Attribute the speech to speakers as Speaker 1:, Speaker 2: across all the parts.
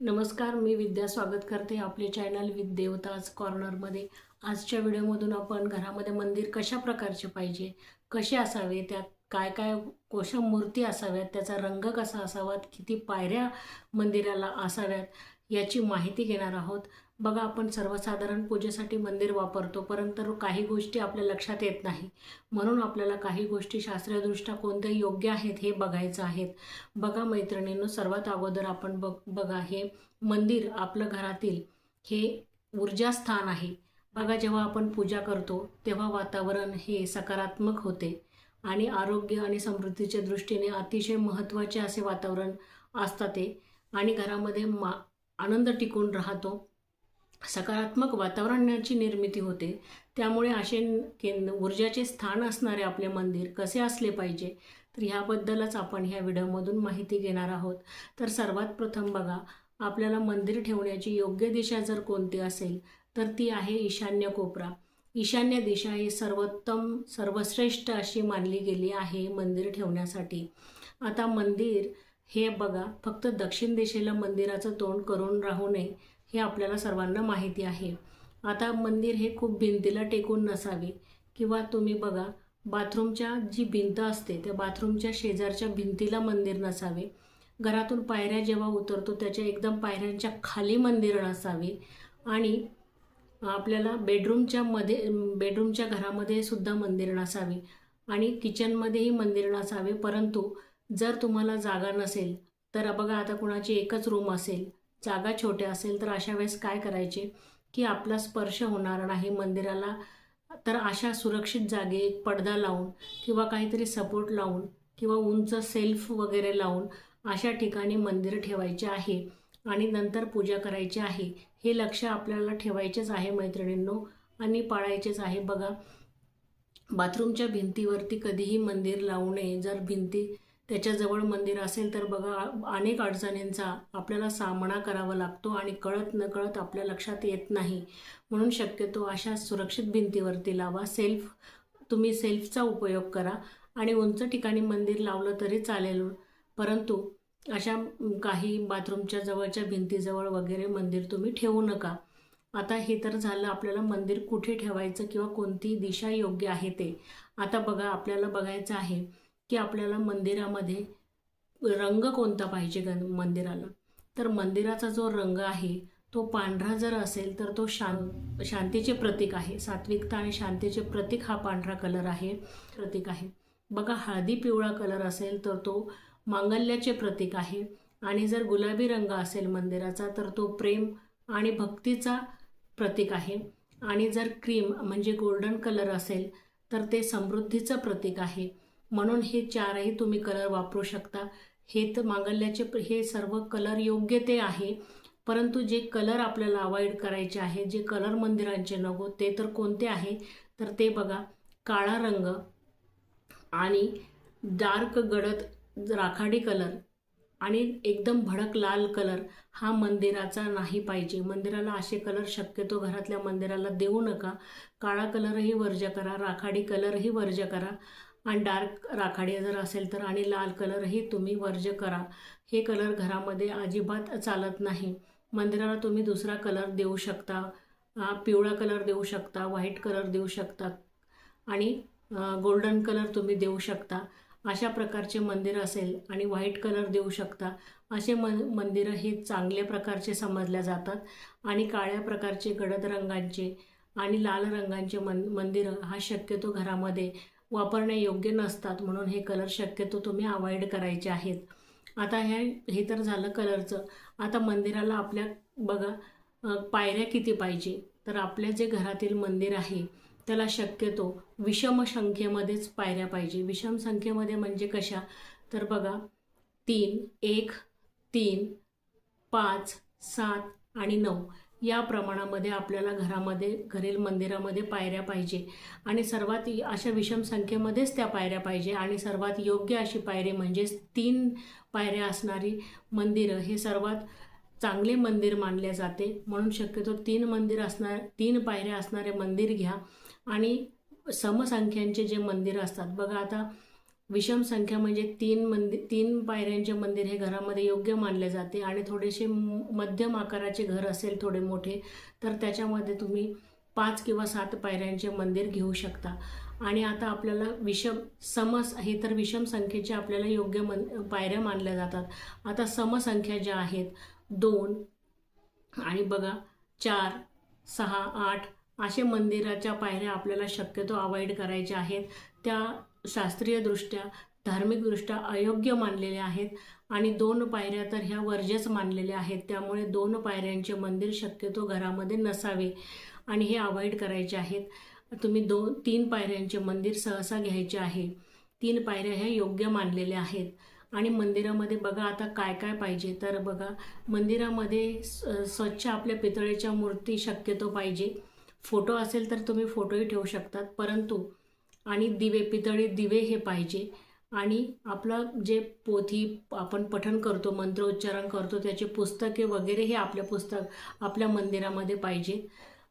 Speaker 1: नमस्कार मी विद्या स्वागत करते आपले चॅनल विथ देवताज कॉर्नरमध्ये आजच्या व्हिडिओमधून आपण घरामध्ये मंदिर कशा प्रकारचे पाहिजे कसे असावे त्यात काय काय कोशा मूर्ती असाव्यात त्याचा रंग कसा असावा किती पायऱ्या मंदिराला असाव्यात याची माहिती घेणार आहोत. बघा आपण सर्वसाधारण पूजेसाठी मंदिर वापरतो परंतु काही गोष्टी आपल्या लक्षात येत नाही. म्हणून आपल्याला काही गोष्टी शास्त्रीयदृष्ट्या कोणत्या योग्य आहेत हे बघायचं आहेत बघा मैत्रिणींनो सर्वात अगोदर आपण बघ बघा हे मंदिर आपलं घरातील हे ऊर्जास्थान आहे. बघा जेव्हा आपण पूजा करतो तेव्हा वातावरण हे सकारात्मक होते आणि आरोग्य आणि समृद्धीच्या दृष्टीने अतिशय महत्त्वाचे असे वातावरण असतात ते. आणि घरामध्ये मा आनंद टिकून राहतो. सकारात्मक वातावरणाची निर्मिती होते. त्यामुळे असे केंद ऊर्जाचे स्थान असणारे आपले मंदिर कसे असले पाहिजे तर ह्याबद्दलच आपण ह्या व्हिडिओमधून माहिती घेणार आहोत. तर सर्वात प्रथम बघा आपल्याला मंदिर ठेवण्याची योग्य दिशा जर कोणती असेल तर ती आहे ईशान्य कोपरा. ईशान्य दिशा ही सर्वोत्तम सर्वश्रेष्ठ अशी मानली गेली आहे मंदिर ठेवण्यासाठी. आता मंदिर हे बघा फक्त दक्षिण दिशेला मंदिराचं तोंड करून राहू नये हे आपल्याला सर्वांना माहिती आहे. आता मंदिर हे खूप भिंतीला टेकून नसावे. किंवा तुम्ही बघा बाथरूमच्या जी भिंत असते त्या बाथरूमच्या शेजारच्या भिंतीला मंदिर नसावे. घरातून पायऱ्या जेव्हा उतरतो त्याच्या एकदम पायऱ्यांच्या खाली मंदिर नसावे. आणि आपल्याला बेडरूमच्या मध्ये बेडरूमच्या घरामध्ये सुद्धा मंदिर नसावे. आणि किचनमध्येही मंदिर नसावे परंतु जर तुम्हाला जागा नसेल तर बघा आता कुणाची एकच रूम असेल जागा छोट्या असेल तर अशा वेळेस काय करायचे की आपला स्पर्श होणार नाही मंदिराला तर अशा सुरक्षित जागे एक पडदा लावून किंवा काहीतरी सपोर्ट लावून किंवा उंच सेल्फ वगैरे लावून अशा ठिकाणी मंदिर ठेवायचे आहे आणि नंतर पूजा करायची आहे. हे लक्ष आपल्याला ठेवायचेच आहे मैत्रिणींनो आणि पाळायचेच आहे. बघा बाथरूमच्या भिंतीवरती कधीही मंदिर लावू नये. जर भिंती त्याच्याजवळ मंदिर असेल तर बघा अनेक अडचणींचा आपल्याला सामना करावा लागतो आणि कळत न कळत आपल्या लक्षात येत नाही. म्हणून शक्यतो अशा सुरक्षित भिंतीवरती लावा. सेल्फ तुम्ही सेल्फचा उपयोग करा आणि उंच ठिकाणी मंदिर लावलं तरी चालेल. परंतु अशा काही बाथरूमच्या जवळच्या भिंतीजवळ वगैरे मंदिर तुम्ही ठेवू नका. आता हे तर झालं आपल्याला मंदिर कुठे ठेवायचं किंवा कोणती दिशा योग्य आहे ते. आता बघा आपल्याला बघायचं आहे. की आपल्याला मंदिरामध्ये रंग कोणता पाहिजे गण मंदिराला? तर मंदिराचा जो रंग आहे तो पांढरा जर असेल तर तो शां शांतीचे प्रतीक आहे. सात्विकता आणि शांतीचे प्रतीक हा पांढरा कलर आहे प्रतीक आहे. बघा हळदी पिवळा कलर असेल तर तो मांगल्याचे प्रतीक आहे. आणि जर गुलाबी रंग असेल मंदिराचा तर तो प्रेम आणि भक्तीचा प्रतीक आहे. आणि जर क्रीम म्हणजे गोल्डन कलर असेल तर ते समृद्धीचं प्रतीक आहे. म्हणून हे चारही तुम्ही कलर वापरू शकता. हे तर मांगल्याचे हे सर्व कलर योग्य ते आहे. परंतु जे कलर आपल्याला अवॉइड करायचे आहे जे कलर मंदिरांचे नको ते तर कोणते आहे? तर ते बघा. काळा रंग आणि डार्क गडद राखाडी कलर आणि एकदम भडक लाल कलर हा मंदिराचा नाही पाहिजे. मंदिराला असे कलर शक्यतो घरातल्या मंदिराला देऊ नका. काळा कलरही वर्ज करा राखाडी कलरही वर्ज करा. आणि डार्क राखाडी जर असेल तर आणि लाल कलरही तुम्ही वर्ज करा. हे कलर घरामध्ये अजिबात चालत नाही. मंदिराला तुम्ही दुसरा कलर देऊ शकता. पिवळा कलर देऊ शकता व्हाईट कलर देऊ शकता आणि गोल्डन कलर तुम्ही देऊ शकता. अशा प्रकारचे मंदिर असेल आणि व्हाईट कलर देऊ शकता. असे म मंदिरं हे चांगल्या प्रकारचे समजल्या जातात आणि काळ्या प्रकारचे गडद रंगांचे आणि लाल रंगांचे मन मंदिरं हा शक्यतो घरामध्ये वापरण्यायोग्य नसतात म्हणून हे कलर शक्यतो तुम्ही अवॉइड करायचे आहेत. आता ह्या हे तर झालं कलरचं आता मंदिराला आपल्या बघा पायऱ्या किती पाहिजे? तर आपल्या जे घरातील मंदिर आहे त्याला शक्यतो विषम संख्येमध्येच पायऱ्या पाहिजे. विषम संख्येमध्ये म्हणजे कशा? तर बघा तीन एक तीन पाच सात आणि नऊ. या प्रमाणामध्ये आपल्याला घरामध्ये घरील मंदिरामध्ये पायऱ्या पाहिजे. आणि सर्वात अशा विषम संख्येमध्येच त्या पायऱ्या पाहिजे. आणि सर्वात योग्य अशी पायरी म्हणजेच तीन पायऱ्या असणारी मंदिरं हे सर्वात चांगले मंदिर मानले जाते. म्हणून शक्यतो तीन मंदिर असणार तीन पायऱ्या असणारे मंदिर घ्या. आणि समसंख्यांचे जे मंदिरं असतात बघा आता विषम संख्या म्हणजे तीन मंदिर तीन पायऱ्यांचे मंदिर हे घरामध्ये योग्य मानले जाते आणि थोडेसे मध्यम आकाराचे घर असेल थोडे मोठे तर त्याच्यामध्ये तुम्ही पाच किंवा सात पायऱ्यांचे मंदिर घेऊ शकता. आणि आता आपल्याला विषम समस हे तर विषम संख्येचे आपल्याला योग्य मन पायऱ्या मानल्या जातात. आता समसंख्या ज्या आहेत दोन आणि बघा चार सहा आठ असे मंदिराच्या पायऱ्या आपल्याला शक्यतो अवॉइड करायच्या आहेत. त्या शास्त्रीयदृष्ट्या धार्मिकदृष्ट्या अयोग्य मानलेल्या आहेत आणि दोन पायऱ्या तर ह्या वर्ज्यच मानलेल्या आहेत. त्यामुळे दोन पायऱ्यांचे मंदिर शक्यतो घरामध्ये नसावे आणि हे अवॉइड करायचे आहेत. तुम्ही दोन तीन पायऱ्यांचे मंदिर सहसा घ्यायचे आहे. तीन पायऱ्या ह्या योग्य मानलेल्या आहेत. आणि मंदिरामध्ये बघा आता काय काय पाहिजे. तर बघा मंदिरामध्ये स- स्वच्छ आपल्या पितळेच्या मूर्ती शक्यतो पाहिजे. फोटो असेल तर तुम्ही फोटोही ठेवू शकतात. परंतु आणि दिवे पितळी दिवे हे पाहिजे. आणि आपलं जे पोथी आपण पठण करतो मंत्रोच्चारण करतो त्याचे पुस्तके वगैरे हे आपल्या पुस्तक आपल्या मंदिरामध्ये पाहिजे.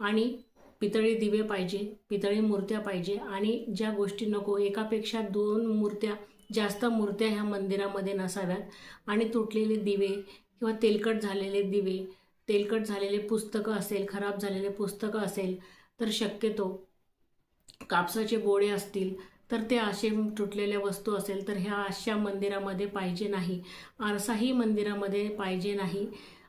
Speaker 1: आणि पितळी दिवे पाहिजे पितळी मूर्त्या पाहिजे. आणि ज्या गोष्टी नको एकापेक्षा दोन मूर्त्या जास्त मूर्त्या ह्या मंदिरामध्ये नसाव्यात. आणि तुटलेले दिवे किंवा तेलकट झालेले दिवे तेलकट झालेले पुस्तकं असेल खराब झालेले पुस्तकं असेल तर शक्यतो कापसाचे बोळे असतील तर ते असे तुटलेल्या वस्तू असेल तर ह्या अशा मंदिरामध्ये पाहिजे नाही. आरसाही मंदिरामध्ये पाहिजे नाही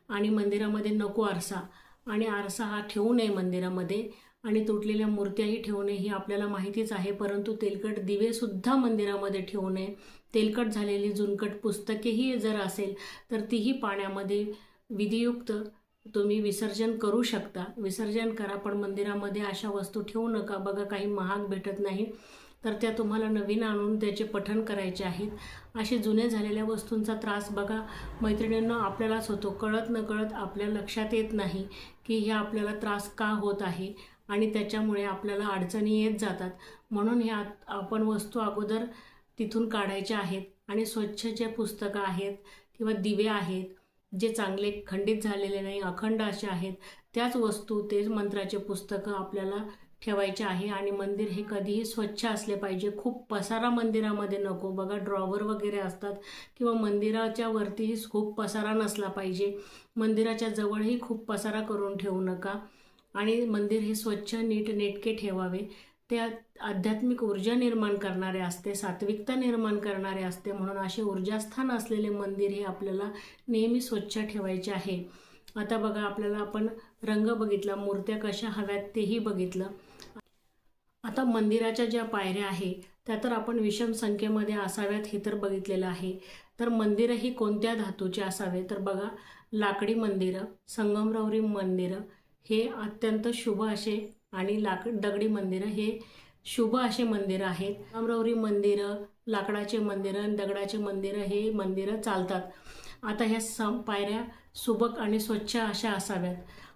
Speaker 1: आणि मंदिरामध्ये नको आरसा. आणि आरसा हा ठेवू नये मंदिरामध्ये आणि तुटलेल्या मूर्त्याही ठेवू नये ही आपल्याला माहितीच आहे. परंतु तेलकट दिवेसुद्धा मंदिरामध्ये ठेवू नये. तेलकट झालेली जुनकट पुस्तकेही जर असेल तर तीही पाण्यामध्ये विधियुक्त तुम्ही विसर्जन करू शकता. विसर्जन करा पण मंदिरामध्ये अशा वस्तू ठेवू नका. बघा काही महाग भेटत नाही. तर त्या तुम्हाला नवीन आणून त्याचे पठण करायचे आहेत. असे जुने झालेल्या वस्तूंचा त्रास बघा. मैत्रिणींना आपल्यालाच होतो. कळत न कळत आपल्या लक्षात येत नाही की हे आपल्याला त्रास का होत आहे आणि त्याच्यामुळे आपल्याला अडचणी येत जातात. म्हणून ह्या आपण वस्तू अगोदर तिथून काढायच्या आहेत. आणि स्वच्छ जे पुस्तकं आहेत किंवा दिवे आहेत. जे चांगले खंडित झालेले नाही अखंड असे आहेत त्याच वस्तू तेच मंत्राचे पुस्तकं आपल्याला ठेवायचे आहे. आणि मंदिर हे कधीही स्वच्छ असले पाहिजे. खूप पसारा मंदिरामध्ये नको. बघा ड्रॉवर वगैरे असतात किंवा मंदिराच्या वरतीही खूप पसारा नसला पाहिजे. मंदिराच्या जवळही खूप पसारा करून ठेवू नका. आणि मंदिर हे स्वच्छ नीट नेटके ठेवावे. त्या आध्यात्मिक ऊर्जा निर्माण करणारे असते सात्विकता निर्माण करणारे असते म्हणून असे ऊर्जास्थान असलेले मंदिर हे आपल्याला नेहमी स्वच्छ ठेवायचे आहे. आता बघा आपल्याला आपण रंग बघितला मूर्त्या कशा हव्यात तेही बघितलं. आता मंदिराच्या ज्या पायऱ्या आहे त्या तर आपण विषम संख्येमध्ये असाव्यात हे तर बघितलेलं आहे. तर मंदिरही कोणत्या धातूचे असावे? तर बघा लाकडी मंदिरं संगमरवरी मंदिरं हे अत्यंत शुभ असे आणि लाक दगडी मंदिरं हे शुभ असे मंदिरं आहेत. संगमरवरी मंदिरं लाकडाचे मंदिरं आणि दगडाचे मंदिरं हे मंदिरं चालतात. आता ह्या सम पायऱ्या सुबक आणि स्वच्छ अशा असाव्यात.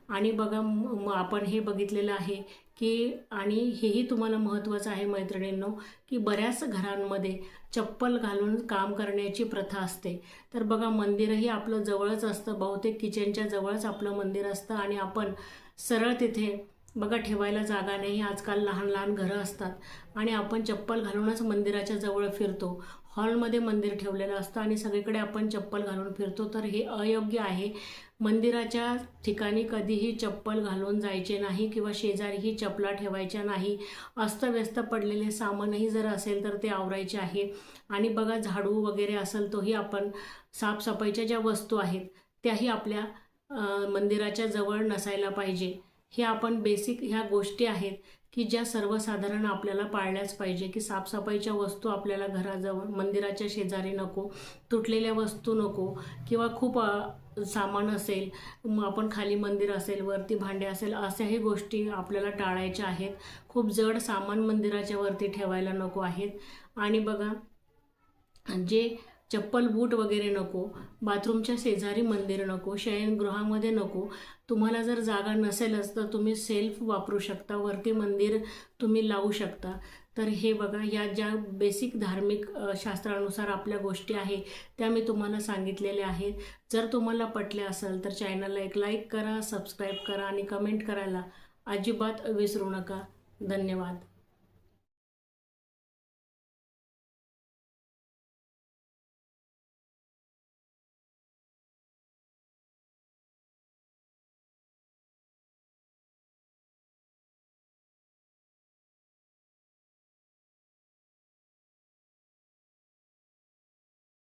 Speaker 1: आणि बघा म म- आपण हे बघितलेलं आहे की आणि हेही तुम्हाला महत्त्वाचं आहे मैत्रिणींनो की बऱ्याच घरांमध्ये चप्पल घालून काम करण्याची प्रथा असते. तर बघा मंदिरही आपलं जवळच असतं. बहुतेक किचनच्या जवळच आपलं मंदिर असतं आणि आपण सरळ तिथे बघा ठेवायला जागा नाही. आजकाल लहान लहान घरं असतात आणि आपण चप्पल घालूनच मंदिराच्या जवळ फिरतो. हॉलमध्ये मंदिर ठेवलेलं असतं आणि सगळीकडे आपण चप्पल घालून फिरतो. तर हे अयोग्य आहे. मंदिराच्या ठिकाणी कधीही चप्पल घालून जायचे नाही किंवा शेजारीही चपला ठेवायच्या नाही. अस्तव्यस्त पडलेले सामानही जर असेल तर ते आवरायचे आहे. आणि बघा झाडू वगैरे असेल तोही आपण साफसफाईच्या ज्या वस्तू आहेत त्याही आपल्या मंदिराच्या जवळ नसायला पाहिजे. हे आपण बेसिक ह्या गोष्टी आहेत की ज्या सर्वसाधारण आपल्याला पाळल्याच पाहिजे की साफसफाईच्या वस्तू आपल्याला घराजवळ मंदिराच्या शेजारी नको तुटलेल्या वस्तू नको किंवा खूप सामान असेल मग आपण खाली मंदिर असेल वरती भांडे असेल अशाही गोष्टी आपल्याला टाळायच्या आहेत. खूप जड सामान मंदिराच्या वरती ठेवायला नको आहेत. आणि बघा जे चप्पल बूट वगैरे नको बाथरूमच्या शेजारी मंदिर नको शयनगृहामध्ये नको. तुम्हाला जर जागा नसेलच तर तुम्ही सेल्फ वापरू शकता वरती मंदिर तुम्ही लावू शकता. तर हे बघा या ज्या बेसिक धार्मिक शास्त्रानुसार आपल्या गोष्टी आहे त्या मी तुम्हाला सांगितलेल्या आहेत. जर तुम्हाला पटल्या असेल तर चॅनलला एक लाईक करा सबस्क्राईब करा आणि कमेंट करायला अजिबात विसरू नका. धन्यवाद.